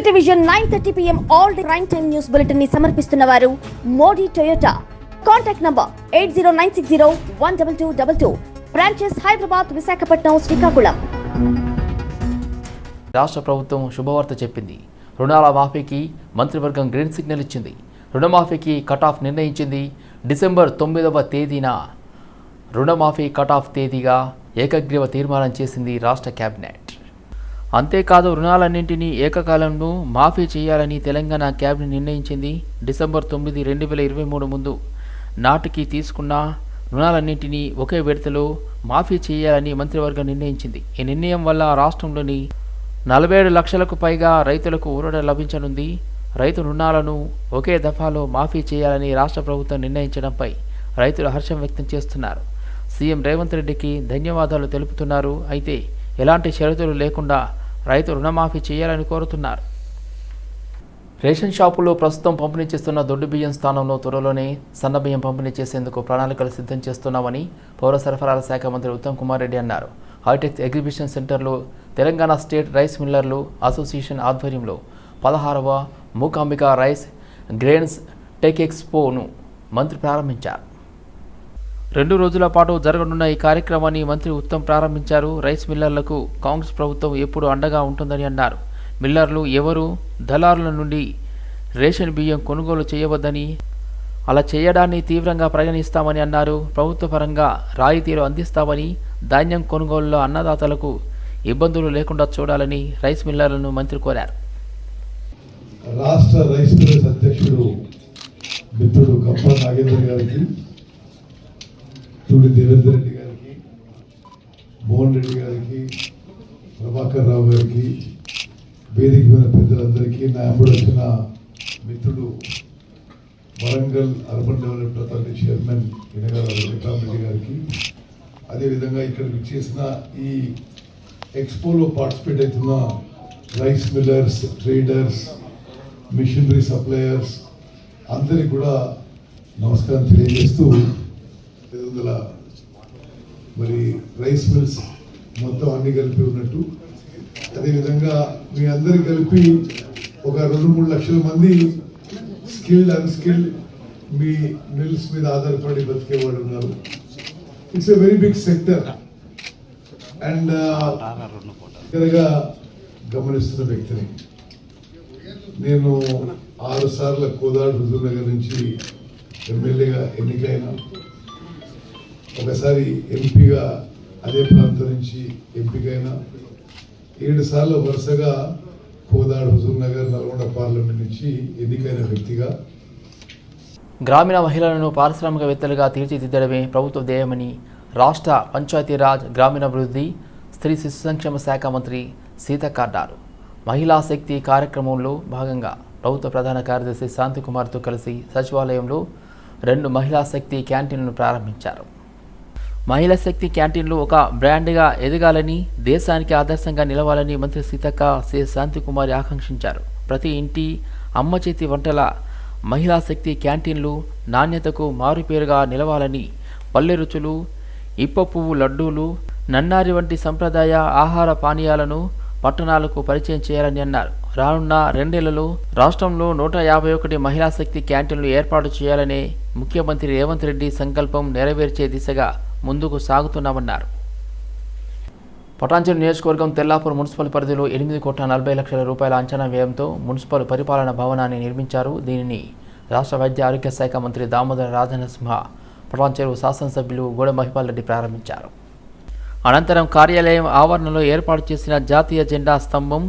City Vision nine thirty PM all day prime time news బులెటిన్ని సమర్పిస్తున్న వారు Modi Toyota contact number eight zero nine six zero one double two double two branches Hyderabad Visakhapatnam Srikakulam. రాష్ట్ర ప్రభుత్వం శుభవార్త చెప్పింది. రుణాల మాఫీకి మంత్రివర్గం green signal ఇచ్చింది. రుణమాఫీకి కట్ ఆఫ్ నిర్ణయించింది. డిసెంబర్ తొమ్మిదవ తేదీన రుణమాఫీ కట్ ఆఫ్ తేదీగా ఏకగ్రీవ తీర్మానం చేసింది రాష్ట్ర కేబినెట్ అంతేకాదు రుణాలన్నింటినీ ఏకకాలంలో మాఫీ చేయాలని తెలంగాణ క్యాబినెట్ నిర్ణయించింది డిసెంబర్ తొమ్మిది రెండు వేల ఇరవై మూడు ముందు. నాటికి తీసుకున్న రుణాలన్నింటినీ ఒకే విడతలో మాఫీ చేయాలని మంత్రివర్గం నిర్ణయించింది. ఈ నిర్ణయం వల్ల రాష్ట్రంలోని నలభై ఏడు లక్షలకు పైగా రైతులకు ఊరట లభించనుంది. రైతు రుణాలను ఒకే దఫాలో మాఫీ చేయాలని రాష్ట్ర ప్రభుత్వం నిర్ణయించడంపై రైతులు హర్షం వ్యక్తం చేస్తున్నారు. సీఎం రేవంత్ రెడ్డికి ధన్యవాదాలు తెలుపుతున్నారు. అయితే ఎలాంటి షరతులు లేకుండా రైతు రుణమాఫీ చేయాలని కోరుతున్నారు. రేషన్ షాపుల్లో ప్రస్తుతం పంపిణీ చేస్తున్న దొడ్డు బియ్యం స్థానంలో త్వరలోనే సన్న బియ్యం పంపిణీ చేసేందుకు ప్రణాళికలు సిద్ధం చేస్తున్నామని పౌర సరఫరాల శాఖ మంత్రి ఉత్తమ్ కుమార్ రెడ్డి అన్నారు. హైటెక్ ఎగ్జిబిషన్ సెంటర్లో తెలంగాణ స్టేట్ రైస్ మిల్లర్లు అసోసియేషన్ ఆధ్వర్యంలో పదహారవ మూకాంబిక రైస్ గ్రెయిన్స్ టెక్ ఎక్స్పోను మంత్రి ప్రారంభించారు. రెండు రోజుల పాటు జరగనున్న ఈ కార్యక్రమాన్ని మంత్రి ఉత్తమ్ ప్రారంభించారు. రైస్ మిల్లర్లకు కాంగ్రెస్ ప్రభుత్వం ఎప్పుడు అండగా ఉంటుందని అన్నారు. మిల్లర్లు ఎవరు? దళారుల నుండి రేషన్ బియ్యం కొనుగోలు చేయవద్దని అలా చేయడాన్ని తీవ్రంగా పరిగణిస్తామని అన్నారు. ప్రభుత్వ పరంగా రాయితీలు అందిస్తామని ధాన్యం కొనుగోలులో అన్నదాతలకు ఇబ్బందులు లేకుండా చూడాలని రైస్ మిల్లర్లను మంత్రి కోరారు. రాష్ట్ర రైస్ మిల్లర్స్ అధ్యక్షుడు మిత్రుడు కప్ప నాగేంద్ర గారికి తూడి దేవేంద్ర రెడ్డి గారికి మోహన్ రెడ్డి గారికి ప్రభాకర్ రావు గారికి వేదిక మీద పెద్దలందరికీ నా అప్పుడు వచ్చిన మిత్రుడు Warangal urban development authority chairman Inagala Venkataramareddy గారికి అదేవిధంగా ఇక్కడికి చేసిన ఈ ఎక్స్పోలో పార్టిసిపేట్ అవుతున్న rice millers traders machinery suppliers అందరికి కూడా నమస్కారం తెలియజేస్తూ ఐదు వందల మరి రైస్ మిల్స్ మొత్తం అన్ని కలిపి ఉన్నట్టు. అదేవిధంగా మీ అందరి కలిపి ఒక రెండు మూడు లక్షల మంది స్కిల్డ్ అన్స్కిల్డ్ మీ మిల్స్ మీద ఆధారపడి బతికేవాడు ఉన్నారు. It's a very big sector and దగ్గరగా గమనిస్తున్న వ్యక్తిని. నేను ఆరు సార్ల కోదాడు హుజూర్ నగర్ నుంచి ఎమ్మెల్యేగా ఎన్నికైనా ఒకసారి ఎంపీగా అదే ప్రాంతం నుంచి ఎంపీకైనా ఏడు సార్లు వరుసగా కోదాడు హుజూర్ నగర్ నల్గొండ పార్లమెంట్ నుంచి ఎన్నికైన వ్యక్తిగా గ్రామీణ మహిళలను పారిశ్రామికవేత్తలుగా తీర్చిదిద్దడమే ప్రభుత్వ ధ్యేయమని రాష్ట్ర పంచాయతీరాజ్ గ్రామీణాభివృద్ధి స్త్రీ శిశు సంక్షేమ శాఖ మంత్రి సీతక్క అన్నారు. మహిళా శక్తి కార్యక్రమంలో భాగంగా ప్రభుత్వ ప్రధాన కార్యదర్శి శాంతికుమార్తో కలిసి సచివాలయంలో రెండు మహిళా శక్తి క్యాంటీన్లను ప్రారంభించారు. మహిళా శక్తి క్యాంటీన్లు ఒక బ్రాండ్గా ఎదగాలని దేశానికి ఆదర్శంగా నిలవాలని మంత్రి సీతక్క సి. శాంతికుమారి ఆకాంక్షించారు. ప్రతి ఇంటి అమ్మ చేతి వంటల మహిళా శక్తి క్యాంటీన్లు నాణ్యతకు మారుపేరుగా నిలవాలని పల్లె రుచులు ఇప్ప పువ్వు లడ్డూలు నన్నారి వంటి సంప్రదాయ ఆహార పానీయాలను పట్టణాలకు పరిచయం చేయాలని అన్నారు. రానున్న రెండేళ్ళలో రాష్ట్రంలో నూట యాభై ఒకటి మహిళా శక్తి క్యాంటీన్లు ఏర్పాటు చేయాలనే ముఖ్యమంత్రి రేవంత్ రెడ్డి సంకల్పం నెరవేర్చే దిశగా ముందుకు సాగుతున్నామన్నారు. పటాంచెరు నియోజకవర్గం తెల్లాపూర్ మున్సిపల్ పరిధిలో ఎనిమిది కోట్ల నలభై లక్షల రూపాయల అంచనా వ్యయంతో మున్సిపల్ పరిపాలన భవనాన్ని నిర్మించారు దీనిని రాష్ట్ర వైద్య ఆరోగ్య శాఖ మంత్రి దామోదర రాజనసింహ పటాంచెరు శాసనసభ్యులు గోడ మహిపాల్ రెడ్డి ప్రారంభించారు. అనంతరం కార్యాలయం ఆవరణలో ఏర్పాటు చేసిన జాతీయ జెండా స్తంభం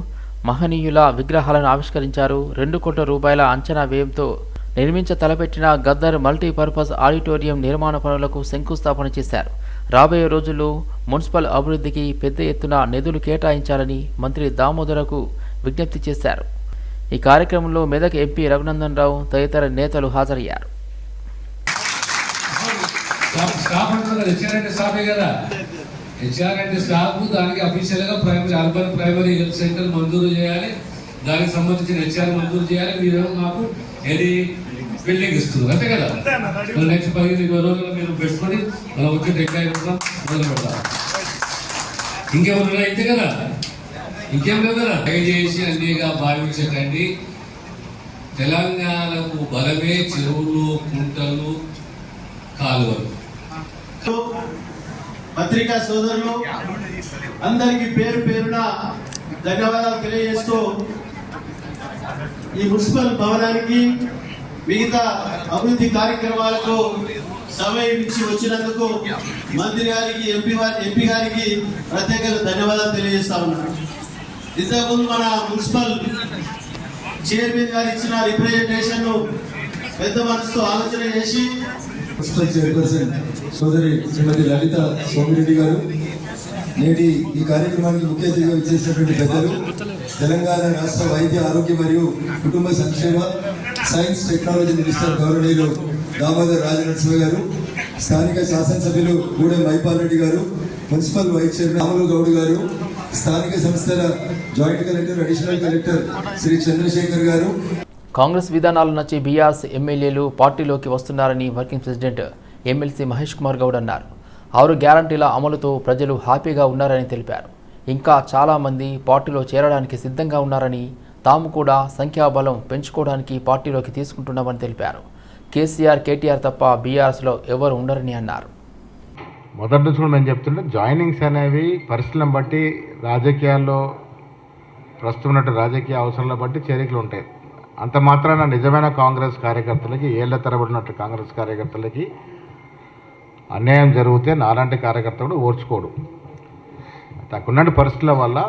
మహనీయుల విగ్రహాలను ఆవిష్కరించారు. రెండు కోట్ల రూపాయల అంచనా వ్యయంతో నిర్మించ తలపెట్టిన గద్దర్ మల్టీపర్పస్ ఆడిటోరియం నిర్మాణ పనులకు శంకుస్థాపన చేశారు. రాబోయే రోజుల్లో మున్సిపల్ అభివృద్ధికి పెద్ద ఎత్తున నిధులు కేటాయించాలని మంత్రి దామోదరకు విజ్ఞప్తి చేశారు. ఈ కార్యక్రమంలో మెదక్ ఎంపీ రఘునందన్ రావు తదితర నేతలు హాజరయ్యారు. స్టాఫ్ స్టాఫ్ దానికి official primary urban primary health centre మంజూరు చేయాలి. దానికి సంబంధించిన హెచ్ఆర్ మంజూరు చేయాలి. మీరు మాకు ఏది? బిల్డింగ్ ఇస్తుంది అంతే కదా? నెక్స్ట్ పదిహేను ఇరవై రోజులు మీరు పెట్టుకొని మనం వచ్చి టెక్ మొదలు పెడతాం ఇంకెవరు అయితే కదా? ఇంకేం లేదు దయచేసి అన్నిగా భావించకండి. తెలంగాణకు బలమే చెరువులు కుంటలు కాలువలు. పత్రికా సోదరులు అందరికి పేరు పేరున ధన్యవాదాలు తెలియజేస్తూ ఈ మున్సిపల్ భవనానికి మిగతా అభివృద్ధి కార్యక్రమాలకు సమయం ఇచ్చి వచ్చినందుకు మంత్రి గారికి ఎంపీ ఎంపీ గారికి ప్రత్యేక ధన్యవాదాలు తెలియజేస్తా ఉన్నాను. ఇంతకుముందు మన మున్సిపల్ చైర్మన్ గారు ఇచ్చిన రిప్రజెంటేషన్ పెద్ద మనసుతో ఆలోచన చేసి మున్సిపల్ చైర్పర్సన్ సోదరి శ్రీమతి లలిత సోమిరెడ్డి గారు నేటి ఈ కార్యక్రమానికి ముఖ్య అతిథిగా ఇచ్చేసినటువంటి పెద్దలు తెలంగాణ రాష్ట్ర వైద్య ఆరోగ్య మరియు కుటుంబ సంక్షేమ సైన్స్ టెక్నాలజీ మినిస్టర్ గౌరవనీయులు దామోదర్ రాజనరసింహ గారు స్థానిక శాసనసభ్యులు గూడెం మైపాల్ రెడ్డి గారు municipal vice chairman Ramulu Goud గారు స్థానిక సంస్థల joint collector additional collector Shri Chandrashekar గారు. కాంగ్రెస్ విధానాలు నచ్చి బీఆర్ఎస్ ఎమ్మెల్యేలు పార్టీలోకి వస్తున్నారని working president MLC Mahesh Kumar Goud అన్నారు. ఆరు గ్యారంటీల అమలుతో ప్రజలు హ్యాపీగా ఉన్నారని తెలిపారు. ఇంకా చాలామంది పార్టీలో చేరడానికి సిద్ధంగా ఉన్నారని తాము కూడా సంఖ్యాబలం పెంచుకోవడానికి పార్టీలోకి తీసుకుంటున్నామని తెలిపారు. కేసీఆర్ కేటీఆర్ తప్ప బీఆర్ఎస్లో ఎవరు ఉండరని అన్నారు. మొదటి నుంచి కూడా మేము చెప్తుంటే జాయినింగ్స్ అనేవి పరిస్థితులను బట్టి రాజకీయాల్లో ప్రస్తుతం ఉన్నట్టు రాజకీయ అవసరాలను బట్టి చేరికలు ఉంటాయి. అంత మాత్రాన నిజమైన కాంగ్రెస్ కార్యకర్తలకి ఏళ్ళ తరబడినట్టు కాంగ్రెస్ కార్యకర్తలకి అన్యాయం జరిగితే నాలాంటి కార్యకర్త కూడా ఓర్చుకోడు. తక్కున్నట్టు పరిస్థితుల వల్ల.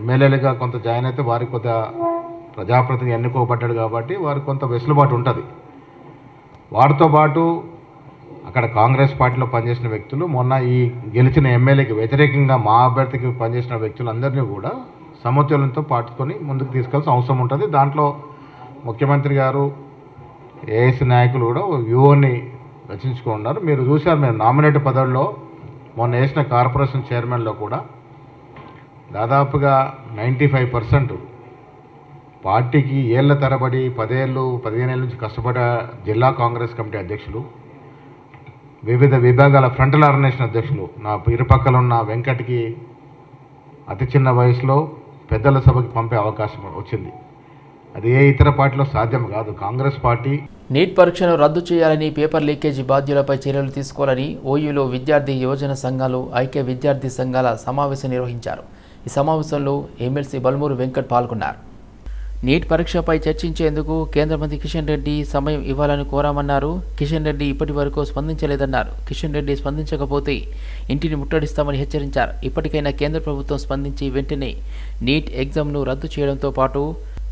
ఎమ్మెల్యేలుగా కొంత జాయిన్ అయితే వారికి కొంత ప్రజాప్రతినిధి ఎన్నుకోబడ్డాడు కాబట్టి వారికి కొంత వెసులుబాటు ఉంటుంది. వారితో పాటు అక్కడ కాంగ్రెస్ పార్టీలో పనిచేసిన వ్యక్తులు మొన్న ఈ గెలిచిన ఎమ్మెల్యేకి వ్యతిరేకంగా మా అభ్యర్థికి పనిచేసిన వ్యక్తులందరినీ కూడా సమతుల్యంతో పాటుకొని ముందుకు తీసుకెళ్ళాల్సిన అవసరం ఉంటుంది. దాంట్లో ముఖ్యమంత్రి గారు ఏఎస్ నాయకులు కూడా వ్యూహాన్ని రచించుకున్నారు మీరు చూశారు మేము నామినేట్ పదవిలో మొన్న వేసిన కార్పొరేషన్ చైర్మన్లో కూడా దాదాపుగా నైంటీ ఫైవ్ పర్సెంట్ పార్టీకి ఏళ్ళ తరబడి పదేళ్ళు పదిహేను ఏళ్ళ నుంచి కష్టపడ్డ జిల్లా కాంగ్రెస్ కమిటీ అధ్యక్షులు వివిధ విభాగాల ఫ్రంటల్ ఆర్గనైజేషన్ అధ్యక్షులు నా ఇరుపక్కల ఉన్న వెంకట్కి అతి చిన్న వయసులో పెద్దల సభకి పంపే అవకాశం వచ్చింది. అది ఏ ఇతర పార్టీలో సాధ్యం కాదు. కాంగ్రెస్ పార్టీ నీట్ పరీక్షను రద్దు చేయాలని పేపర్ లీకేజీ బాధ్యులపై చర్యలు తీసుకోవాలని ఓయూలో విద్యార్థి యువజన సంఘాలు ఐక్య విద్యార్థి సంఘాల సమావేశం నిర్వహించారు. ఈ సమావేశంలో ఎమ్మెల్సీ బల్మూరు వెంకట్ పాల్గొన్నారు. నీట్ పరీక్షపై చర్చించేందుకు కేంద్ర మంత్రి కిషన్ రెడ్డి సమయం ఇవ్వాలని కోరామన్నారు. కిషన్ రెడ్డి ఇప్పటి వరకు స్పందించలేదన్నారు. కిషన్ రెడ్డి స్పందించకపోతే ఇంటిని ముట్టడిస్తామని హెచ్చరించారు. ఇప్పటికైనా కేంద్ర ప్రభుత్వం స్పందించి వెంటనే నీట్ ఎగ్జామ్ను రద్దు చేయడంతో పాటు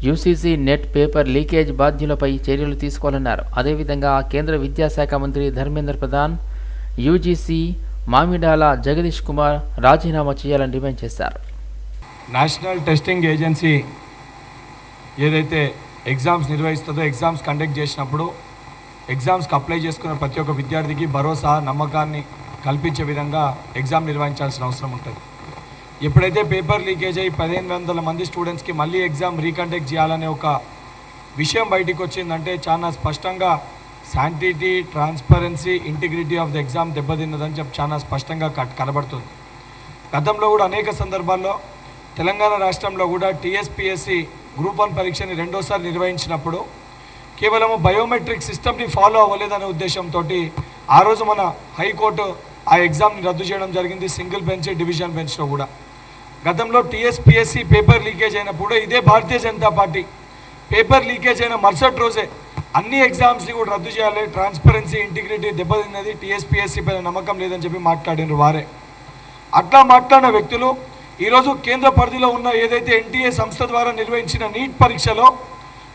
యూసీసీ నెట్ పేపర్ లీకేజ్ బాధ్యులపై చర్యలు తీసుకోవాలన్నారు. అదేవిధంగా కేంద్ర విద్యాశాఖ మంత్రి ధర్మేంద్ర ప్రధాన్ యూజీసీ మామిడాల జగదీష్ కుమార్ రాజీనామా చేయాలని డిమాండ్ చేశారు. నేషనల్ టెస్టింగ్ ఏజెన్సీ ఏదైతే ఎగ్జామ్స్ నిర్వహిస్తుందో ఎగ్జామ్స్ కండక్ట్ చేసినప్పుడు ఎగ్జామ్స్కి అప్లై చేసుకున్న ప్రతి ఒక్క విద్యార్థికి భరోసా నమ్మకాన్ని కల్పించే విధంగా ఎగ్జామ్ నిర్వహించాల్సిన అవసరం ఉంటుంది. ఎప్పుడైతే పేపర్ లీకేజ్ అయ్యి పదిహేను వందల మంది స్టూడెంట్స్కి మళ్ళీ ఎగ్జామ్ రీకండక్ట్ చేయాలనే ఒక విషయం బయటికి వచ్చిందంటే చాలా స్పష్టంగా sanctity transparency integrity of the exam దెబ్బతిన్నదని చెప్పి చాలా స్పష్టంగా కట్- కనబడుతుంది. గతంలో కూడా అనేక సందర్భాల్లో తెలంగాణ రాష్ట్రంలో కూడా టీఎస్పిఎస్సి గ్రూప్ వన్ పరీక్షని రెండోసారి నిర్వహించినప్పుడు కేవలం బయోమెట్రిక్ సిస్టమ్ని ఫాలో అవ్వలేదనే ఉద్దేశంతో ఆ రోజు మన హైకోర్టు ఆ ఎగ్జామ్ని రద్దు చేయడం జరిగింది సింగిల్ బెంచ్ డివిజన్ బెంచ్లో కూడా. గతంలో టీఎస్పిఎస్సి పేపర్ లీకేజ్ అయినప్పుడు ఇదే Bharatiya Janata party paper leakage అయిన మరుసటి రోజే అన్ని ఎగ్జామ్స్ని కూడా రద్దు చేయాలి ట్రాన్స్పరెన్సీ ఇంటిగ్రిటీ దెబ్బతిన్నది టీఎస్పిఎస్సి పైన నమ్మకం లేదని చెప్పి మాట్లాడినారు వారే. అట్లా మాట్లాడిన వ్యక్తులు ఈరోజు కేంద్ర పరిధిలో ఉన్న ఏదైతే ఎన్టీఏ సంస్థ ద్వారా నిర్వహించిన నీట్ పరీక్షలో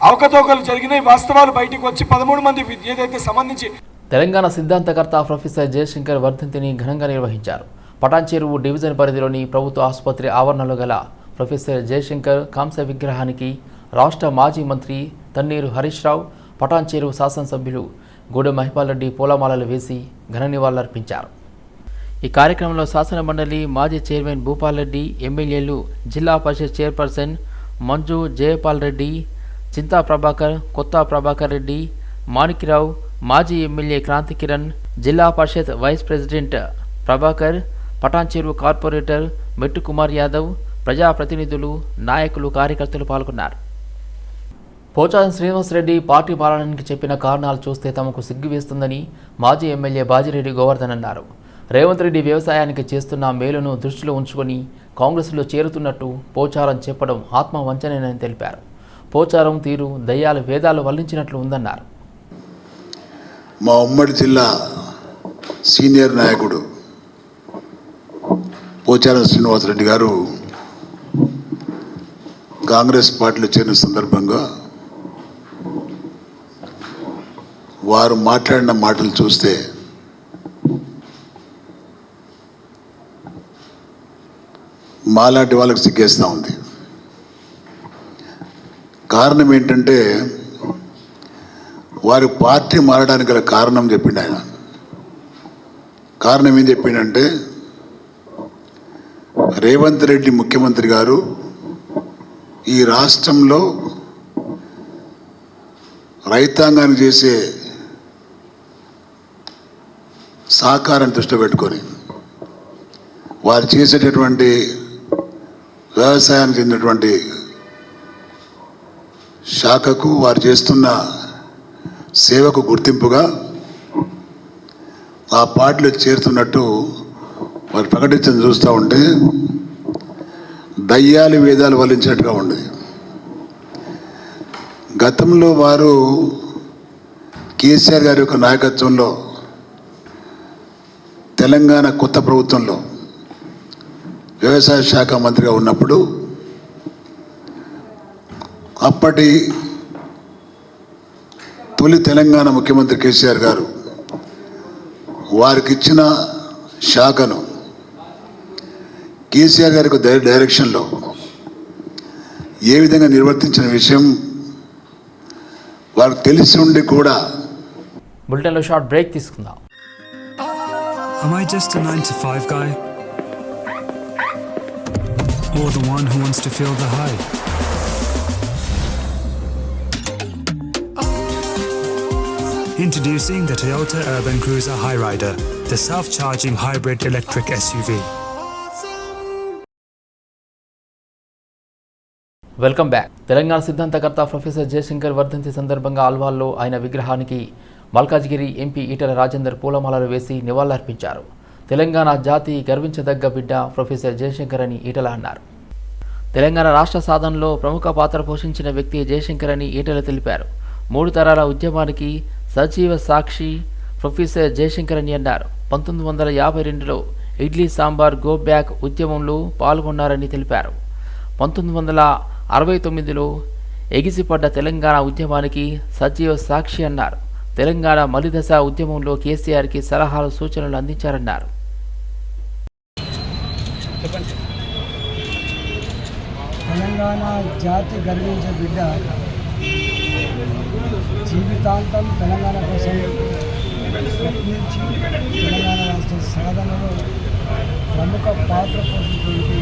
అవకతవకలు జరిగినాయి వాస్తవాలు బయటికి వచ్చి పదమూడు మంది ఏదైతే సంబంధించి తెలంగాణ సిద్ధాంతకర్త ప్రొఫెసర్ జయశంకర్ వర్ధంతిని ఘనంగా నిర్వహించారు. పటాన్చెరువు డివిజన్ పరిధిలోని ప్రభుత్వ ఆసుపత్రి ఆవరణలో గల ప్రొఫెసర్ జయశంకర్ కాంస్య విగ్రహానికి రాష్ట్ర మాజీ మంత్రి తన్నీరు హరీష్ రావు పటాన్చెరువు శాసనసభ్యులు గూడెం మహిపాల్ రెడ్డి పూలమాలలు వేసి ఘన నివాళులర్పించారు. ఈ కార్యక్రమంలో శాసన మండలి మాజీ చైర్మన్ భూపాల్ రెడ్డి ఎమ్మెల్యేలు జిల్లా పరిషత్ చైర్పర్సన్ మంజు జయపాల్ రెడ్డి చింతా ప్రభాకర్ కొత్త ప్రభాకర్ రెడ్డి మాణిక్యరావు మాజీ MLA Kranthi Kiran Zilla Parishad vice president Prabhakar Patancheru corporator Mettu Kumar Yadav ప్రజాప్రతినిధులు నాయకులు కార్యకర్తలు పాల్గొన్నారు. పోచారం శ్రీనివాసరెడ్డి పార్టీ పాలనానికి చెప్పిన కారణాలు చూస్తే తమకు సిగ్గు వేస్తుందని మాజీ ఎమ్మెల్యే బాజిరెడ్డి గోవర్ధన్ అన్నారు. రేవంత్ రెడ్డి వ్యవసాయానికి చేస్తున్న మేలును దృష్టిలో ఉంచుకొని కాంగ్రెస్లో చేరుతున్నట్టు పోచారం చెప్పడం ఆత్మవంచనేనని తెలిపారు. పోచారం తీరు దయ్యాలు వేదాలు వల్లించినట్లు ఉందన్నారు. మా ఉమ్మడి జిల్లా సీనియర్ నాయకుడు పోచారం శ్రీనివాసరెడ్డి గారు కాంగ్రెస్ పార్టీలో చేరిన సందర్భంగా వారు మాట్లాడిన మాటలు చూస్తే మాలాంటి వాళ్ళకి సిగ్గేస్తూ ఉంది. కారణం ఏంటంటే వారి పార్టీ మారడానికి గల కారణం చెప్పిండు ఆయన. కారణం ఏం చెప్పిండంటే రేవంత్ రెడ్డి ముఖ్యమంత్రి గారు ఈ రాష్ట్రంలో రైతాంగానికి చేసే సహకారం దృష్టి పెట్టుకొని వారు చేసేటటువంటి వ్యవసాయానికి చెందినటువంటి శాఖకు వారు చేస్తున్న సేవకు గుర్తింపుగా ఆ పార్టీలో చేరుతున్నట్టు వారు ప్రకటించడం చూస్తూ ఉంటే దయ్యాలు వేదాలు వల్లించినట్టుగా ఉండేది గతంలో వారు కేసీఆర్ గారి యొక్క నాయకత్వంలో తెలంగాణ కొత్త ప్రభుత్వంలో వ్యవసాయ శాఖ మంత్రిగా ఉన్నప్పుడు అప్పటి తొలి తెలంగాణ ముఖ్యమంత్రి కేసీఆర్ గారు వారికి ఇచ్చిన శాఖను కేసీఆర్ గారి డైరెక్షన్లో ఏ విధంగా నిర్వర్తించిన విషయం వారికి తెలిసి ఉండి కూడా బులెటిన్లో షార్ట్ బ్రేక్ తీసుకుందాం Am I just a 9 to 5 guy? Or the one who wants to feel the high? Introducing the Toyota Urban Cruiser Highrider, the self charging hybrid electric SUV. Welcome back. Telangana సిద్ధాంతకర్త professor Jayashankar వర్ధంతి సందర్భంగా ఆల్వాల్లో ఆయన విగ్రహానికి Malkajgiri MP Etela Rajender పూలమాలలు వేసి నివాళులర్పించారు. తెలంగాణ జాతి గర్వించదగ్గ బిడ్డ ప్రొఫెసర్ జయశంకర్ అని ఈటల అన్నారు. తెలంగాణ రాష్ట్ర సాధనలో ప్రముఖ పాత్ర పోషించిన వ్యక్తి జయశంకర్ అని ఈటల తెలిపారు. మూడు తరాల ఉద్యమానికి సజీవ సాక్షి ప్రొఫెసర్ జయశంకర్ అని అన్నారు. పంతొమ్మిది వందల యాభై రెండులో ఇడ్లీ సాంబార్ గో బ్యాక్ ఉద్యమంలో పాల్గొన్నారని తెలిపారు. పంతొమ్మిది వందల అరవై తొమ్మిదిలో ఎగిసిపడ్డ తెలంగాణ ఉద్యమానికి సజీవ సాక్షి అన్నారు. తెలంగాణ మలిదశ ఉద్యమంలో కేసీఆర్కి సలహాలు సూచనలు అందించారన్నారు. తెలంగాణ జాతి గర్వించే బిడ్డ జీవితాంతం తెలంగాణ కోసం ప్రయత్నించి తెలంగాణ రాష్ట్ర సాధనలో ప్రముఖ పాత్ర పోషించినటువంటి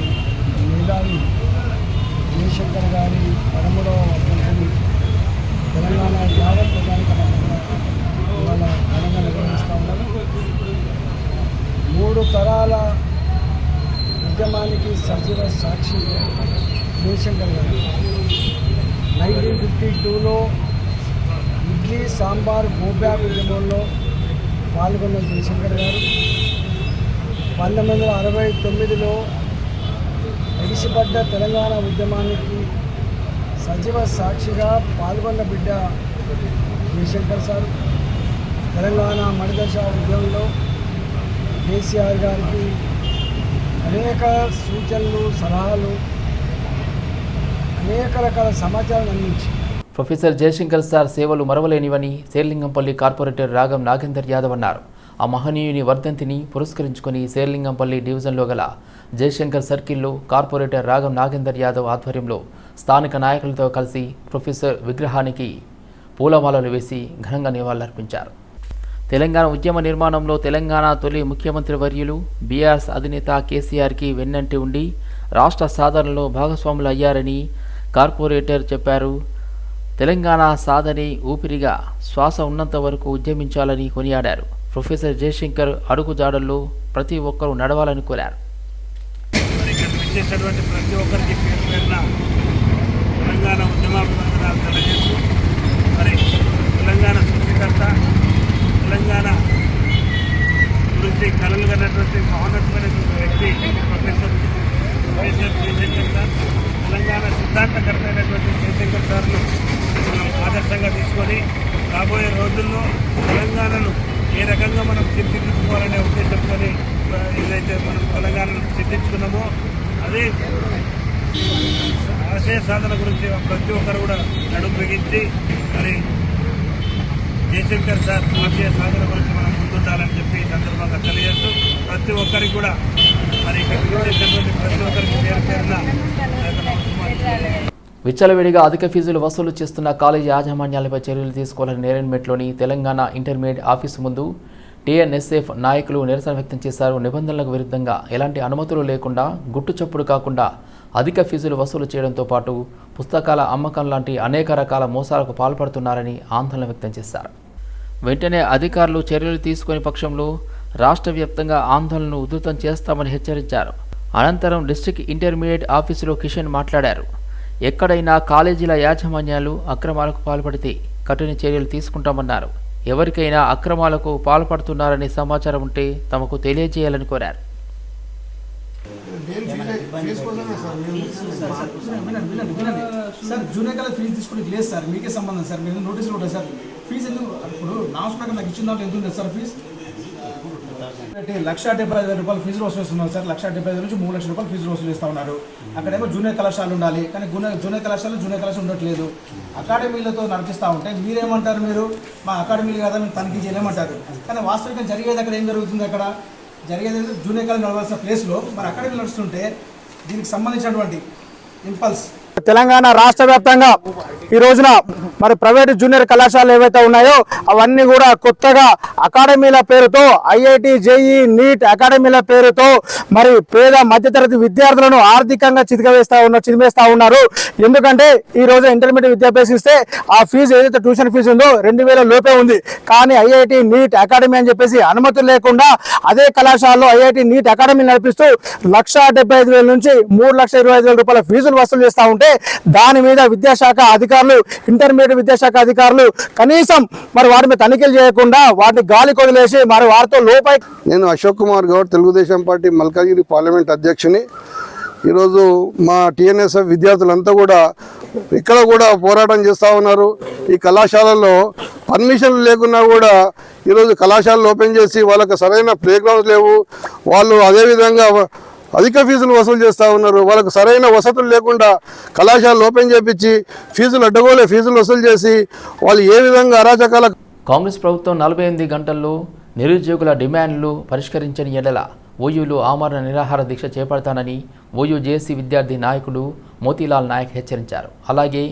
మేధావి జయశంకర్ గారి పదమూడవ వర్ధంతిని తెలంగాణ యావత్ ప్రధాన ఇవాళ ఘనంగా నిర్వహిస్తూ ఉన్నారు. మూడు తరాల ఉద్యమానికి సజీవ సాక్షి జయశంకర్ గారు. నైన్టీన్ ఫిఫ్టీ టూలో ఇడ్లీ సాంబార్ గోబ్యాగ్ ఉద్యమంలో పాల్గొన్న జయశంకర్ గారు. పంతొమ్మిది వందల అరవై తొమ్మిదిలో ఎగిసిపడ్డ తెలంగాణ ఉద్యమానికి సజీవ సాక్షిగా పాల్గొన్న బిడ్డ జయశంకర్ సార్. తెలంగాణ మణిదశ ఉద్యమంలో కేసీఆర్ గారికి అనేక సూచనలు సలహాలు అనేక రకాల సమాచారం అందించి. ప్రొఫెసర్ జయశంకర్ సార్ సేవలు మరవలేనివని శేర్లింగంపల్లి కార్పొరేటర్ రాగం నాగేందర్ యాదవ్ అన్నారు. ఆ మహనీయుని వర్ధంతిని పురస్కరించుకొని శేర్లింగంపల్లి డివిజన్లో గల జయశంకర్ సర్కిల్లో కార్పొరేటర్ రాగం నాగేందర్ యాదవ్ ఆధ్వర్యంలో స్థానిక నాయకులతో కలిసి ప్రొఫెసర్ విగ్రహానికి పూలమాలలు వేసి ఘనంగా నివాళులర్పించారు. తెలంగాణ ఉద్యమ నిర్మాణంలో తెలంగాణ తొలి ముఖ్యమంత్రి వర్యులు బీఆర్ఎస్ అధినేత కేసీఆర్కి వెన్నంటి ఉండి రాష్ట్ర సాధనలో భాగస్వాములు అయ్యారని కార్పొరేటర్ చెప్పారు. తెలంగాణ సాధని ఊపిరిగా శ్వాస ఉన్నంత వరకు ఉద్యమించాలని కొనియాడారు. ప్రొఫెసర్ జయశంకర్ అడుగుజాడల్లో ప్రతి ఒక్కరూ నడవాలని కోరారు. చేసేటువంటి ప్రతి ఒక్కరికి పేరు పేరున తెలంగాణ ఉద్యమాభివందనాలు తెలియజేస్తూ మరి తెలంగాణ సృష్టికర్త తెలంగాణ గురించి కలలు కన్నటువంటి మహోన్నతమైనటువంటి వ్యక్తి professor professor Jayashankar sir Telangana సిద్ధాంతకర్త అయినటువంటి జయశంకర్ సార్ను మనం ఆదర్శంగా తీసుకొని రాబోయే రోజుల్లో తెలంగాణను ఏ రకంగా మనం తీర్చిదిద్దుకోవాలనే ఉద్దేశంతో ఏదైతే మనం తెలంగాణను సిద్ధించుకున్నామో అదే ఆశయ సాధన గురించి ప్రతి ఒక్కరు కూడా నడుము బిగించి మరి జయశంకర్ సార్ ఆశయ సాధన గురించి మనం ముందుండాలని చెప్పి ఈ సందర్భంగా తెలియజేస్తూ ప్రతి ఒక్కరికి కూడా మరి ఇక్కడ విచ్చేసినటువంటి ప్రతి ఒక్కరికి పేరు పేరున నా యొక్క నమస్కారం విచ్చలవిడిగా అధిక ఫీజులు వసూలు చేస్తున్న కాలేజీ యాజమాన్యాలపై చర్యలు తీసుకోవాలని నేరెన్మెట్లోని తెలంగాణ ఇంటర్మీడియట్ ఆఫీసు ముందు టీఎన్ఎస్ఎఫ్ నాయకులు నిరసన వ్యక్తం చేశారు. నిబంధనలకు విరుద్ధంగా ఎలాంటి అనుమతులు లేకుండా గుట్టు చప్పుడు కాకుండా అధిక ఫీజులు వసూలు చేయడంతో పాటు పుస్తకాల అమ్మకం లాంటి అనేక రకాల మోసాలకు పాల్పడుతున్నారని ఆందోళన వ్యక్తం చేశారు. వెంటనే అధికారులు చర్యలు తీసుకునే పక్షంలో రాష్ట్ర వ్యాప్తంగా ఆందోళనను ఉధృతం చేస్తామని హెచ్చరించారు. అనంతరం డిస్టిక్ ఇంటర్మీడియట్ ఆఫీసులో కిషన్ మాట్లాడారు. ఎక్కడైనా కాలేజీల యాజమాన్యాలు అక్రమాలకు పాల్పడితే కఠిన చర్యలు తీసుకుంటామన్నారు. ఎవరికైనా అక్రమాలకు పాల్పడుతున్నారనే సమాచారం ఉంటే తమకు తెలియజేయాలని కోరారు. సార్ జూనియర్ కాలేజ్ ఫీజు తీసుకుని లేదు సార్ మీకే సంబంధం సార్ మీరు నోటీసులు ఉంటాయి సార్. ఫీజు ఎందుకు? ఇప్పుడు నామ్స్ ప్రకారం నాకు ఇచ్చిన దాంట్లో ఎంత ఉంటుంది సార్ ఫీజు? లక్ష డెబ్బై ఐదు రూపాయలు ఫీజులు వసూలు చేస్తున్నారు సార్. లక్ష డెబ్బై ఐదు నుంచి మూడు లక్షల రూపాయలు ఫీజులు వసూలు చేస్తూ ఉన్నారు. అక్కడేమో జూనియర్ కళాశాలలు ఉండాలి. కానీ జూనియర్ జూనియర్ కళాశాలలు జూనియర్ కళాశాల ఉండట్లేదు. అకాడమీలతో నడిపిస్తూ ఉంటే మీరేమంటారు మీరు? మా అకాడమీలు కదా మేము తనిఖీ చేయలేమంటారు. కానీ వాస్తవికంగా జరిగేది అక్కడ ఏం జరుగుతుంది అక్కడ? జరిగేది జూనియర్ కాలేజ్ నడవాల్సిన ప్లేస్లో మరి అకాడమీలు నడుస్తుంటే దీనికి సంబంధించినటువంటి ఇంపల్స్ తెలంగాణ రాష్ట్ర వ్యాప్తంగా ఈ రోజున మరి ప్రైవేట్ జూనియర్ కళాశాలలు ఏవైతే ఉన్నాయో అవన్నీ కూడా కొత్తగా అకాడమీల పేరుతో ఐఐటి జేఈ నీట్ అకాడమీల పేరుతో మరి పేద మధ్యతరగతి విద్యార్థులను ఆర్థికంగా చితికవేస్తా ఉన్నారు చిదివేస్తా ఉన్నారు. ఎందుకంటే ఈ రోజు ఇంటర్మీడియట్ విద్యాభ్యసిస్తే ఆ ఫీజు ఏదైతే ట్యూషన్ ఫీజు ఉందో రెండు వేల లోపే ఉంది. కానీ ఐఐటి నీట్ అకాడమీ అని చెప్పేసి అనుమతులు లేకుండా అదే కళాశాలలో ఐఐటి నీట్ అకాడమీ నడిపిస్తూ లక్ష ఐదు వేల నుంచి మూడు లక్షల ఇరవై ఐదు రూపాయల ఫీజులు వసూలు చేస్తూ ఉంటే దాని మీద విద్యాశాఖ అధికారులు ఇంటర్మీడియట్ విద్యాశాఖ అధికారులు కనీసం మరి వాటి మీద తనిఖీలు చేయకుండా వాటిని గాలి కొదిలేసి మరి వారితో లోపై నేను అశోక్ కుమార్ గౌడ్ తెలుగుదేశం పార్టీ మల్కాజిగిరి పార్లమెంట్ అధ్యక్షుని. ఈరోజు మా టీఎన్ఎస్ఎఫ్ విద్యార్థులంతా కూడా ఇక్కడ కూడా పోరాటం చేస్తూ ఉన్నారు. ఈ కళాశాలలో పర్మిషన్లు లేకున్నా కూడా ఈరోజు కళాశాలలు ఓపెన్ చేసి వాళ్ళకి సరైన ప్లే గ్రౌండ్స్ లేవు. వాళ్ళు అదేవిధంగా అధిక ఫీజులు వసూలు చేస్తూ ఉన్నారు. వాళ్ళకు సరైన వసతులు లేకుండా కళాశాలలు ఓపెన్ చేపించి ఫీజులు అడ్డగోలే ఫీజులు వసూలు చేసి వాళ్ళు ఏ విధంగా అరాచకాల కాంగ్రెస్ ప్రభుత్వం నలభై ఎనిమిది గంటల్లో నిరుద్యోగుల డిమాండ్లు పరిష్కరించని ఎడల ఓయూలు ఆమరణ నిరాహార దీక్ష చేపడతానని ఓయూ జేఏసీ విద్యార్థి నాయకుడు మోతీలాల్ నాయక్ హెచ్చరించారు. అలాగే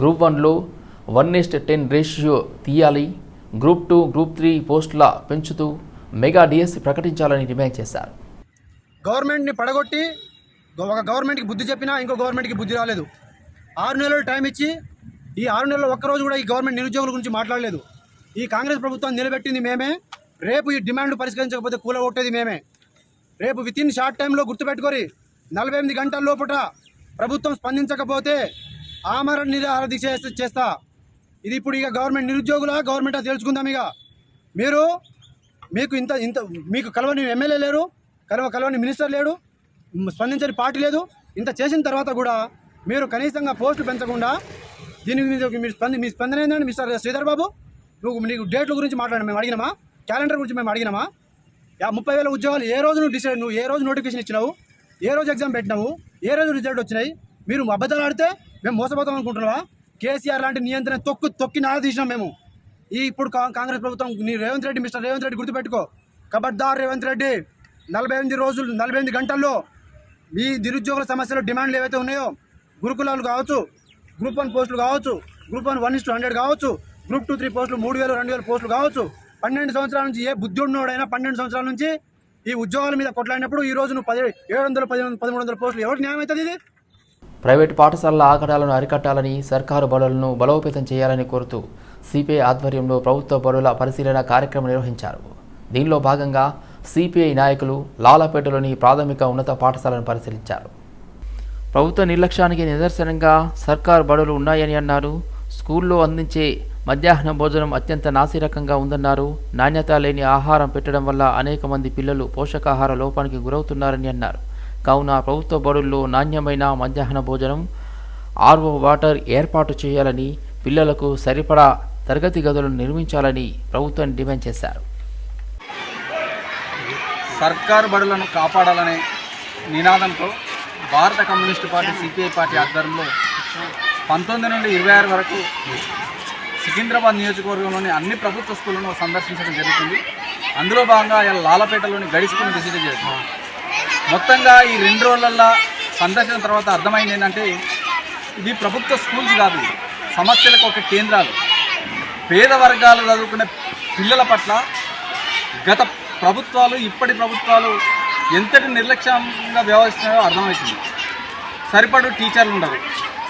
గ్రూప్ వన్లో వన్ నెస్ట్ టెన్ రేషియో తీయాలి గ్రూప్ టూ గ్రూప్ త్రీ పోస్టుల పెంచుతూ మెగా డిఎస్సి ప్రకటించాలని డిమాండ్ చేశారు. గవర్నమెంట్ని పడగొట్టి ఒక గవర్నమెంట్కి బుద్ధి చెప్పినా ఇంకో గవర్నమెంట్కి బుద్ధి రాలేదు. ఆరు నెలలు టైం ఇచ్చి ఈ ఆరు నెలలు ఒక్కరోజు కూడా ఈ గవర్నమెంట్ నిరుద్యోగుల గురించి మాట్లాడలేదు. ఈ కాంగ్రెస్ ప్రభుత్వం నిలబెట్టింది మేమే. రేపు ఈ డిమాండ్ పరిష్కరించకపోతే కూల కొట్టేది మేమే. రేపు విత్ ఇన్ షార్ట్ టైంలో గుర్తుపెట్టుకొని నలభై ఎనిమిది గంటల లోపల ప్రభుత్వం స్పందించకపోతే ఆమరణ నిరాహార దీక్ష చేస్తా- చేస్తా. ఇది ఇప్పుడు ఇక గవర్నమెంట్ నిరుద్యోగుల గవర్నమెంట్ తెలుసుకుందాం ఇక. మీరు మీకు ఇంత ఇంత మీకు కలవని ఎమ్మెల్యే లేరు. కలవ కలవని మినిస్టర్ లేడు స్పందించని పార్టీ లేదు. ఇంత చేసిన తర్వాత కూడా మీరు కనీసంగా పోస్టులు పెంచకుండా దీని మీద మీరు స్పంది మీ స్పందన ఏంటంటే మిస్టర్ శ్రీధర్ బాబు నువ్వు నీకు డేట్ల గురించి మాట్లాడి మేము అడిగినామా? క్యాలెండర్ గురించి మేము అడిగినామా? యా ముప్పై వేల ఉద్యోగాలు ఏ రోజు నువ్వు డిసైడ్ నువ్వు ఏ రోజు నోటిఫికేషన్ ఇచ్చినావు? ఏ రోజు ఎగ్జామ్ పెట్టినావు? ఏ రోజు రిజల్ట్ వచ్చినాయి? మీరు అబద్ధాలు ఆడితే మేము మోసపోతాం అనుకుంటున్నావా? కేసీఆర్ లాంటి నియంత్రణ తొక్కు తొక్కి నాద తీసినాం మేము. ఈ ఇప్పుడు కా- కాంగ్రెస్ ప్రభుత్వం నీ రేవంత్ రెడ్డి మిస్టర్ రేవంత్ రెడ్డి గుర్తుపెట్టుకో. కబడ్దార్ రేవంత్ రెడ్డి నలభై ఎనిమిది రోజులు నలభై ఎనిమిది గంటల్లో మీ నిరుద్యోగుల సమస్యలు డిమాండ్లు ఏవైతే ఉన్నాయో గురుకులాలు కావచ్చు గ్రూప్ వన్ పోస్టులు కావచ్చు group one one is two hundred కావచ్చు గ్రూప్ టూ త్రీ పోస్టులు మూడు వేలు రెండు వేల పోస్టులు కావచ్చు పన్నెండు సంవత్సరాల నుంచి ఏ బుద్ధి పన్నెండు సంవత్సరాల నుంచి ఈ ఉద్యోగాల మీద కొట్లాడినప్పుడు ఈ రోజు నువ్వు పది ఏడు వందలు పది పదమూడు వందల పోస్టులు ఎవరికి న్యాయం అవుతుంది ఇది? ప్రైవేటు పాఠశాలల ఆగడాలను అరికట్టాలని సర్కారు బడులను బలోపేతం చేయాలని కోరుతూ సిపిఐ ఆధ్వర్యంలో ప్రభుత్వ బడుల పరిశీలన కార్యక్రమం నిర్వహించారు. దీనిలో భాగంగా సిపిఐ నాయకులు లాలపేటలోని ప్రాథమిక ఉన్నత పాఠశాలను పరిశీలించారు. ప్రభుత్వ నిర్లక్ష్యానికి నిదర్శనంగా సర్కార్ బడులు ఉన్నాయని అన్నారు. స్కూల్లో అందించే మధ్యాహ్న భోజనం అత్యంత నాసిరకంగా ఉందన్నారు. నాణ్యత లేని ఆహారం పెట్టడం వల్ల అనేక మంది పిల్లలు పోషకాహార లోపానికి గురవుతున్నారని అన్నారు. కావున ప్రభుత్వ బడుల్లో నాణ్యమైన మధ్యాహ్న భోజనం ఆర్ఓ వాటర్ ఏర్పాటు చేయాలని పిల్లలకు సరిపడా తరగతి గదులను నిర్మించాలని ప్రభుత్వాన్ని డిమాండ్ చేశారు. సర్కారు బడులను కాపాడాలనే నినాదంతో భారత కమ్యూనిస్టు పార్టీ సిపిఐ పార్టీ ఆధ్వర్యంలో పంతొమ్మిది నుండి ఇరవై ఆరు వరకు సికింద్రాబాద్ నియోజకవర్గంలోని అన్ని ప్రభుత్వ స్కూళ్ళను సందర్శించడం జరుగుతుంది. అందులో భాగంగా ఆయన లాలపేటలోని గడిచుకుని విజిట్ చేస్తున్నాం మొత్తంగా ఈ రెండు రోజులల్లో సందర్శన తర్వాత అర్థమైంది ఏంటంటే ఇది ప్రభుత్వ స్కూల్స్ కాదు సమస్యలకు ఒక కేంద్రాలు. పేద వర్గాలు చదువుకునే పిల్లల పట్ల గత ప్రభుత్వాలు ఇప్పటి ప్రభుత్వాలు ఎంతటి నిర్లక్ష్యంగా వ్యవహరిస్తున్నాయో అర్థమవుతుంది. సరిపడు టీచర్లు ఉండరు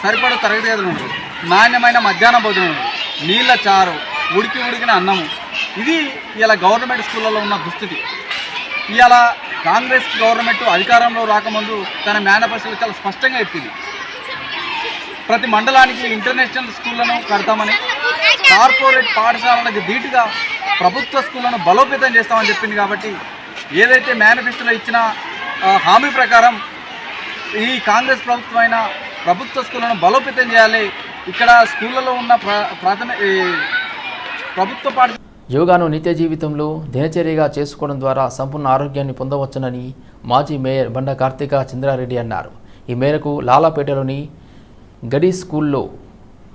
సరిపడు తరగతి గదులు ఉండరు నాణ్యమైన మధ్యాహ్న భోజనం ఉండదు. నీళ్ళ చారు ఉడికి ఉడికిన అన్నము. ఇది ఇలా గవర్నమెంట్ స్కూళ్ళలో ఉన్న దుస్థితి. ఇవాళ కాంగ్రెస్ గవర్నమెంట్ అధికారంలో రాకముందు తన మేనిఫెస్టోలో చాలా స్పష్టంగా చెప్పింది. ప్రతి మండలానికి ఇంటర్నేషనల్ స్కూళ్ళను కడతామని కార్పొరేట్ పాఠశాలలకు ధీటుగా ప్రభుత్వ స్కూళ్ళను బలోపేతం చేస్తామని చెప్పింది కాబట్టి ఏదైతే మేనిఫెస్టోలో ఇచ్చిన హామీ ప్రకారం ఈ కాంగ్రెస్ ప్రభుత్వం ప్రభుత్వ స్కూళ్ళను బలోపేతం చేయాలి. ఇక్కడ స్కూళ్ళలో ఉన్న ప్రా ప్రాథమిక ప్రభుత్వ పాఠ యోగాను నిత్య జీవితంలో దినచర్యగా చేసుకోవడం ద్వారా సంపూర్ణ ఆరోగ్యాన్ని పొందవచ్చునని మాజీ మేయర్ బండ కార్తీక చంద్రారెడ్డి అన్నారు. ఈ మేరకు లాలాపేటలోని గడి స్కూల్లో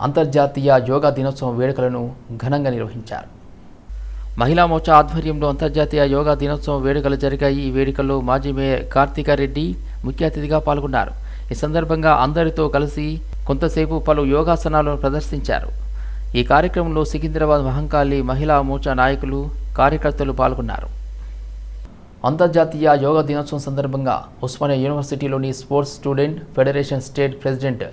అంతర్జాతీయ యోగా దినోత్సవం వేడుకలను ఘనంగా నిర్వహించారు. మహిళా మోర్చా ఆధ్వర్యంలో అంతర్జాతీయ యోగా దినోత్సవం వేడుకలు జరిగాయి. ఈ వేడుకల్లో మాజీ మేయర్ కార్తీకారెడ్డి ముఖ్య అతిథిగా పాల్గొన్నారు. ఈ సందర్భంగా అందరితో కలిసి కొంతసేపు పలు యోగాసనాలను ప్రదర్శించారు. ఈ కార్యక్రమంలో సికింద్రాబాద్ మహంకాళి మహిళా మోర్చా నాయకులు కార్యకర్తలు పాల్గొన్నారు. అంతర్జాతీయ యోగా దినోత్సవం సందర్భంగా Osmania యూనివర్సిటీలోని sports student federation state president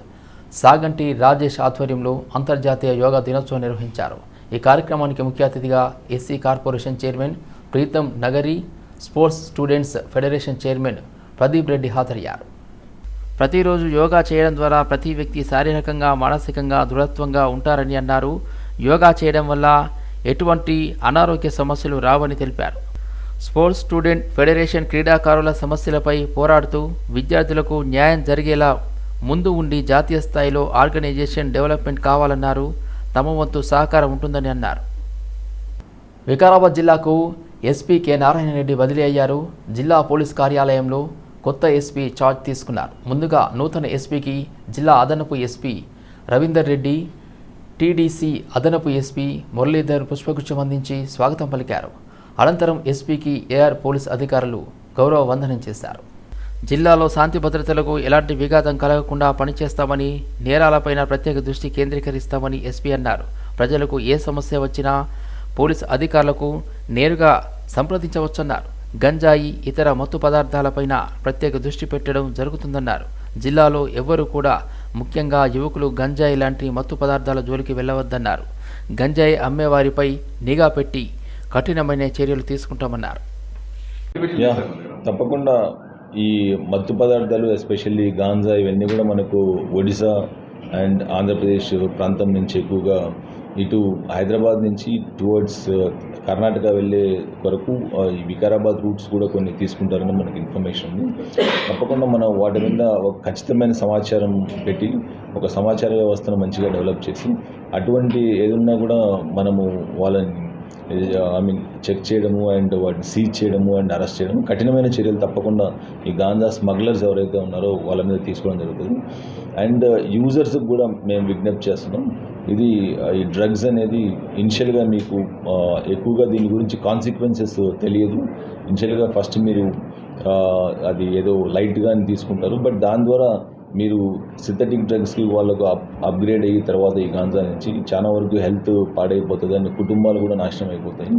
Saganti Rajesh ఆధ్వర్యంలో అంతర్జాతీయ యోగా దినోత్సవం నిర్వహించారు. ఈ కార్యక్రమానికి ముఖ్య అతిథిగా SC corporation chairman Preetham Nagari sports students federation chairman Pradeep Reddy హాజరయ్యారు. ప్రతిరోజు యోగా చేయడం ద్వారా ప్రతి వ్యక్తి శారీరకంగా మానసికంగా దృఢత్వంగా ఉంటారని అన్నారు. యోగా చేయడం వల్ల ఎటువంటి అనారోగ్య సమస్యలు రావని తెలిపారు. స్పోర్ట్స్ స్టూడెంట్ ఫెడరేషన్ క్రీడాకారుల సమస్యలపై పోరాడుతూ విద్యార్థులకు న్యాయం జరిగేలా ముందు ఉండి జాతీయ స్థాయిలో ఆర్గనైజేషన్ డెవలప్మెంట్ కావాలన్నారు. తమ వంతు సహకారం ఉంటుందని అన్నారు. వికారాబాద్ జిల్లాకు ఎస్పీ కె నారాయణ రెడ్డి బదిలీ అయ్యారు. జిల్లా పోలీస్ కార్యాలయంలో కొత్త ఎస్పీ చార్జ్ తీసుకున్నారు. ముందుగా నూతన ఎస్పీకి జిల్లా అదనపు ఎస్పీ రవీందర్ రెడ్డి టీడీసీ అదనపు ఎస్పీ మురళీధర్ పుష్పగుచ్చం అందించి స్వాగతం పలికారు. అనంతరం ఎస్పీకి ఏఆర్ పోలీస్ అధికారులు గౌరవ వందనం చేశారు. జిల్లాలో శాంతి భద్రతలకు ఎలాంటి విఘాతం కలగకుండా పనిచేస్తామని నేరాలపైన ప్రత్యేక దృష్టి కేంద్రీకరిస్తామని ఎస్పీ అన్నారు. ప్రజలకు ఏ సమస్య వచ్చినా పోలీస్ అధికారులకు నేరుగా సంప్రదించవచ్చన్నారు. గంజాయి ఇతర మత్తు పదార్థాలపైన ప్రత్యేక దృష్టి పెట్టడం జరుగుతుందన్నారు. జిల్లాలో ఎవ్వరూ కూడా ముఖ్యంగా యువకులు గంజాయి లాంటి మత్తు పదార్థాల జోలికి వెళ్ళవద్దన్నారు. గంజాయి అమ్మేవారిపై నిఘా పెట్టి కఠినమైన చర్యలు తీసుకుంటామన్నారు. తప్పకుండా ఈ మత్తు పదార్థాలు ఎస్పెషల్లీ గాంజా ఇవన్నీ కూడా మనకు ఒడిశా అండ్ ఆంధ్రప్రదేశ్ ప్రాంతం నుంచి ఎక్కువగా ఇటు హైదరాబాద్ నుంచి టువర్డ్స్ కర్ణాటక వెళ్ళే కొరకు వికారాబాద్ రూట్స్ కూడా కొన్ని తీసుకుంటారని మనకి ఇన్ఫర్మేషన్ ఉంది. తప్పకుండా మనం వాటి మీద ఒక ఖచ్చితమైన సమాచారం పెట్టి ఒక సమాచార వ్యవస్థను మంచిగా డెవలప్ చేసి అటువంటి ఏదున్నా కూడా మనము వాళ్ళని ఐ మీన్ చెక్ చేయడము అండ్ వాటిని సీజ్ చేయడము అండ్ అరెస్ట్ చేయడము కఠినమైన చర్యలు తప్పకుండా ఈ గాంజా స్మగ్లర్స్ ఎవరైతే ఉన్నారో వాళ్ళ మీద తీసుకోవడం జరుగుతుంది. అండ్ యూజర్స్కి uh, కూడా మేము విజ్ఞప్తి చేస్తున్నాం. ఇది ఈ డ్రగ్స్ అనేది ఇనిషియల్గా మీకు ఎక్కువగా దీని గురించి కాన్సిక్వెన్సెస్ తెలియదు. ఇనిషియల్గా ఫస్ట్ మీరు అది ఏదో లైట్గా తీసుకుంటారు. బట్ దాని ద్వారా మీరు సింథటిక్ డ్రగ్స్కి వాళ్ళకు అప్ అప్గ్రేడ్ అయ్యి తర్వాత ఈ గాంజా నుంచి చాలా వరకు హెల్త్ పాడైపోతుంది అని కుటుంబాలు కూడా నాశనం అయిపోతాయి.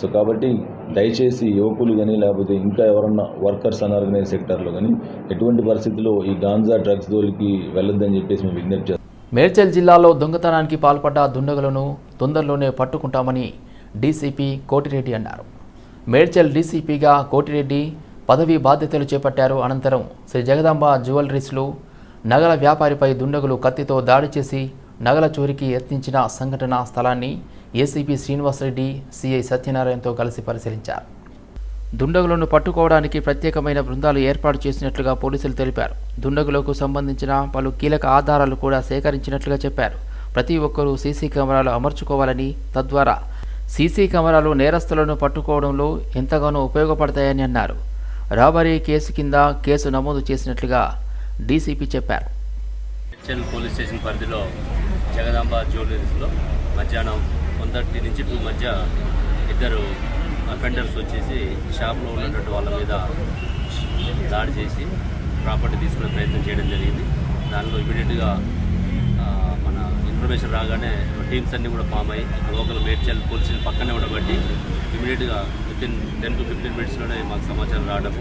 సో కాబట్టి దయచేసి యువకులు కానీ లేకపోతే ఇంకా ఎవరన్నా వర్కర్స్ అనార్గనైజ్ సెక్టర్లో కానీ ఎటువంటి పరిస్థితుల్లో ఈ గాంజా డ్రగ్స్ జోలికి వెళ్ళొద్దని చెప్పేసి మేము విజ్ఞప్తి చేస్తాం. మేడ్చల్ జిల్లాలో దొంగతనానికి పాల్పడ్డ దుండగులను తొందరలోనే పట్టుకుంటామని డీసీపీ కోటిరెడ్డి అన్నారు. మేడ్చల్ డీసీపీగా కోటిరెడ్డి పదవీ బాధ్యతలు చేపట్టారు. అనంతరం శ్రీ జగదాంబ జ్యువెలరీస్లో నగల వ్యాపారిపై దుండగులు కత్తితో దాడి చేసి నగల చోరీకి యత్నించిన సంఘటన స్థలాన్ని ఏసీపీ శ్రీనివాసరెడ్డి సిఐ సత్యనారాయణతో కలిసి పరిశీలించారు. దుండగులను పట్టుకోవడానికి ప్రత్యేకమైన బృందాలు ఏర్పాటు చేసినట్లుగా పోలీసులు తెలిపారు. దుండగులకు సంబంధించిన పలు కీలక ఆధారాలు కూడా సేకరించినట్లుగా చెప్పారు. ప్రతి ఒక్కరూ సీసీ కెమెరాలు అమర్చుకోవాలని తద్వారా సీసీ కెమెరాలు నేరస్తులను పట్టుకోవడంలో ఎంతగానో ఉపయోగపడతాయని అన్నారు. రాబరీ కేసు కింద కేసు నమోదు చేసినట్లుగా డీసీపీ చెప్పారు. హెచ్ఎల్ పోలీస్ స్టేషన్ పరిధిలో జగదాంబ జ్యువెలరీస్లో మధ్యాహ్నం వన్ థర్టీ నుంచి టూ మధ్య ఇద్దరు అఫెండర్స్ వచ్చేసి షాప్లో ఉన్నటువంటి వాళ్ళ మీద దాడి చేసి ప్రాపర్టీ తీసుకునే ప్రయత్నం చేయడం జరిగింది. దానిలో ఇమీడియట్గా మన ఇన్ఫర్మేషన్ రాగానే టీమ్స్ అన్నీ కూడా ఫామ్ అయ్యి లోకల్ మేడ్చల్ పోలీసులు పక్కనే ఉండబట్టి ఇమీడియట్గా వితిన్ టెన్ టు ఫిఫ్టీన్ మినిట్స్లోనే మాకు సమాచారం రావడం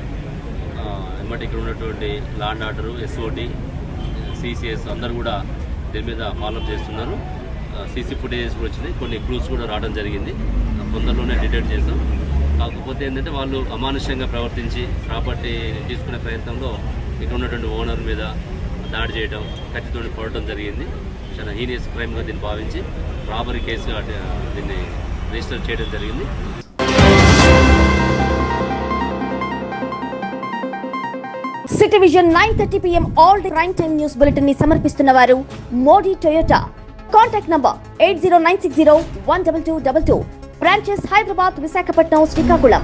ఎమ్మటి ఇక్కడ ఉన్నటువంటి లాండ్ ఆర్డర్ ఎస్ఓటి సిసిఎస్ అందరూ కూడా దీని మీద ఫాలోఅప్ చేస్తున్నారు. సీసీ ఫుటేజెస్ కూడా వచ్చినాయి. కొన్ని క్లూస్ కూడా రావడం జరిగింది. కొందరిలోనే డిటెక్ట్ చేసాం కాకపోతే ఏంటంటే వాళ్ళు అమానుష్యంగా ప్రవర్తించి ప్రాపర్టీ తీసుకునే ప్రయత్నంలో ఇక్కడ ఉన్నటువంటి ఓనర్ మీద దాడి చేయడం కత్తితో పడటం జరిగింది. చాలా హీనియస్ క్రైమ్గా దీన్ని భావించి రాబరీ కేసుగా దీన్ని రిజిస్టర్ చేయడం జరిగింది. City Vision nine thirty PM all the prime time news బులెటిన్ని సమర్పిస్తున్న వారు Modi Toyota. Contact number eight zero nine six zero one double two double two branches Hyderabad Visakhapatnam Srikakulam